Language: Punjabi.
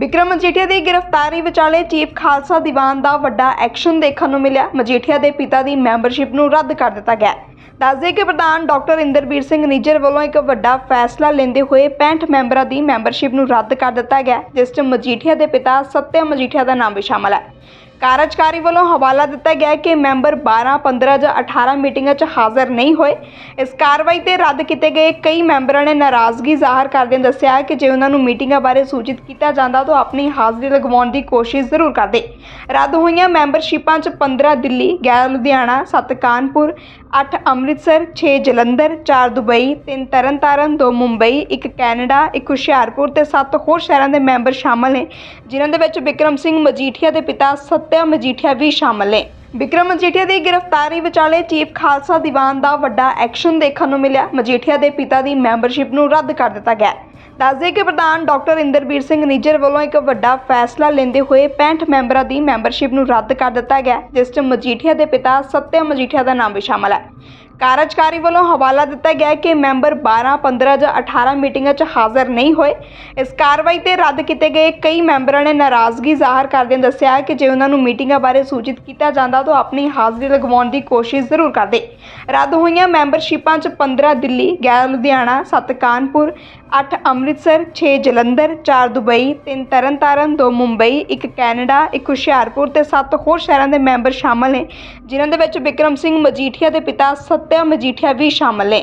ਵਿਕਰਮ ਮਜੀਠੀਆ ਦੀ ਗ੍ਰਿਫਤਾਰੀ ਵਿਚਾਲੇ ਚੀਫ ਖਾਲਸਾ ਦੀਵਾਨ ਦਾ ਵੱਡਾ ਐਕਸ਼ਨ ਦੇਖਣ ਨੂੰ ਮਿਲਿਆ। ਮਜੀਠੀਆ ਦੇ ਪਿਤਾ ਦੀ ਮੈਂਬਰਸ਼ਿਪ ਨੂੰ ਰੱਦ ਕਰ ਦਿੱਤਾ ਗਿਆ। ਦੱਸਦੇ ਕਿ ਪ੍ਰਧਾਨ ਡਾਕਟਰ ਇੰਦਰਬੀਰ ਸਿੰਘ ਨਿੱਜਰ ਵੱਲੋਂ ਇੱਕ ਵੱਡਾ ਫੈਸਲਾ ਲੈਂਦੇ ਹੋਏ 65 ਮੈਂਬਰਾਂ ਦੀ ਮੈਂਬਰਸ਼ਿਪ ਨੂੰ ਰੱਦ ਕਰ ਦਿੱਤਾ ਗਿਆ, ਜਿਸ 'ਚ ਮਜੀਠੀਆ ਦੇ ਪਿਤਾ ਸਤਿਆ ਮਜੀਠੀਆ ਦਾ ਨਾਮ ਵੀ ਸ਼ਾਮਲ ਹੈ। ਕਾਰਜਕਾਰੀ ਵੱਲੋਂ ਹਵਾਲਾ ਦਿੱਤਾ ਗਿਆ ਕਿ ਮੈਂਬਰ 12 15 ਜਾਂ 18 ਮੀਟਿੰਗਾਂ 'ਚ ਹਾਜ਼ਰ ਨਹੀਂ ਹੋਏ। ਇਸ ਕਾਰਵਾਈ ਤੇ ਰੱਦ ਕੀਤੇ ਗਏ ਕਈ ਮੈਂਬਰਾਂ ਨੇ ਨਾਰਾਜ਼ਗੀ ਜ਼ਾਹਰ ਕਰਦਿਆਂ ਦੱਸਿਆ ਕਿ ਜੇ ਉਹਨਾਂ ਨੂੰ ਮੀਟਿੰਗਾਂ ਬਾਰੇ ਸੂਚਿਤ ਕੀਤਾ ਜਾਂਦਾ ਤਾਂ ਉਹ ਆਪਣੀ ਹਾਜ਼ਰੀ ਲਗਵਾਉਣ ਦੀ ਕੋਸ਼ਿਸ਼ ਜ਼ਰੂਰ ਕਰਦੇ। ਰੱਦ ਹੋਈਆਂ ਮੈਂਬਰਸ਼ਿਪਾਂ 'ਚ 15 ਦਿੱਲੀ 11 ਲੁਧਿਆਣਾ 7 ਕਾਨਪੁਰ 8 ਅੰਮ੍ਰਿਤਸਰ 6 ਜਲੰਧਰ 4 ਦੁਬਈ 3 ਤਰਨਤਾਰਨ 2 ਮੁੰਬਈ 1 ਕੈਨੇਡਾ 1 ਹੁਸ਼ਿਆਰਪੁਰ ਤੇ 7 ਹੋਰ ਸ਼ਹਿਰਾਂ ਦੇ ਮੈਂਬਰ ਸ਼ਾਮਲ ਨੇ, ਜਿਨ੍ਹਾਂ ਦੇ ਵਿੱਚ ਵਿਕਰਮ ਸਿੰਘ ਮਜੀਠੀਆ ਦੇ ਪਿਤਾ ਸਤਿਆ ਮਜੀਠੀਆ ਵੀ ਸ਼ਾਮਲ ਨੇ। ਵਿਕਰਮ ਮਜੀਠੀਆ ਦੀ ਗ੍ਰਿਫਤਾਰੀ ਵਿਚਾਲੇ ਚੀਫ ਖਾਲਸਾ ਦੀਵਾਨ ਦਾ ਵੱਡਾ ਐਕਸ਼ਨ ਦੇਖਣ ਨੂੰ ਮਿਲਿਆ। ਮਜੀਠੀਆ ਦੇ ਪਿਤਾ ਦੀ ਮੈਂਬਰਸ਼ਿਪ ਨੂੰ ਰੱਦ ਕਰ ਦਿੱਤਾ ਗਿਆ। ਦੱਸਦੇ ਕਿ ਪ੍ਰਧਾਨ ਡਾਕਟਰ ਇੰਦਰਬੀਰ ਸਿੰਘ ਨਿੱਜਰ ਵੱਲੋਂ ਇੱਕ ਵੱਡਾ ਫੈਸਲਾ ਲੈਂਦੇ ਹੋਏ 65 ਮੈਂਬਰਾਂ ਦੀ ਮੈਂਬਰਸ਼ਿਪ ਨੂੰ ਰੱਦ ਕਰ ਦਿੱਤਾ ਗਿਆ, ਜਿਸ 'ਚ ਮਜੀਠੀਆ ਦੇ ਪਿਤਾ ਸਤਿਆ ਮਜੀਠੀਆ ਦਾ ਨਾਮ ਵੀ ਸ਼ਾਮਲ ਹੈ। ਕਾਰਜਕਾਰੀ ਵੱਲੋਂ ਹਵਾਲਾ ਦਿੱਤਾ ਗਿਆ ਕਿ ਮੈਂਬਰ 12 15 ਜਾਂ 18 ਮੀਟਿੰਗਾਂ 'ਚ ਹਾਜ਼ਰ ਨਹੀਂ ਹੋਏ। ਇਸ ਕਾਰਵਾਈ ਤੇ ਰੱਦ ਕੀਤੇ ਗਏ ਕਈ ਮੈਂਬਰਾਂ ਨੇ ਨਾਰਾਜ਼ਗੀ ਜ਼ਾਹਰ ਕਰਦਿਆਂ ਦੱਸਿਆ ਕਿ ਜੇ ਉਹਨਾਂ ਨੂੰ ਮੀਟਿੰਗਾਂ ਬਾਰੇ ਸੂਚਿਤ ਕੀਤਾ ਜਾਂਦਾ ਤਾਂ ਉਹ ਆਪਣੀ ਹਾਜ਼ਰੀ ਲਗਵਾਉਣ ਦੀ ਕੋਸ਼ਿਸ਼ ਜ਼ਰੂਰ ਕਰਦੇ। ਰੱਦ ਹੋਈਆਂ ਮੈਂਬਰਸ਼ਿਪਾਂ 'ਚ 15 ਦਿੱਲੀ 11 ਲੁਧਿਆਣਾ 7 ਕਾਨਪੁਰ 8 ਅੰਮ੍ਰਿਤਸਰ 6 ਜਲੰਧਰ 4 ਦੁਬਈ 3 ਤਰਨਤਾਰਨ 2 ਮੁੰਬਈ 1 ਕੈਨੇਡਾ 1 ਹੁਸ਼ਿਆਰਪੁਰ ਤੇ 7 ਹੋਰ ਸ਼ਹਿਰਾਂ ਦੇ ਮੈਂਬਰ ਸ਼ਾਮਲ ਨੇ, ਜਿਨ੍ਹਾਂ ਦੇ ਵਿੱਚ ਵਿਕਰਮ ਸਿੰਘ ਮਜੀਠੀਆ ਦੇ ਪਿਤਾ ਸਤਿਆ ਮਜੀਠੀਆ ਵੀ ਸ਼ਾਮਲ ਨੇ।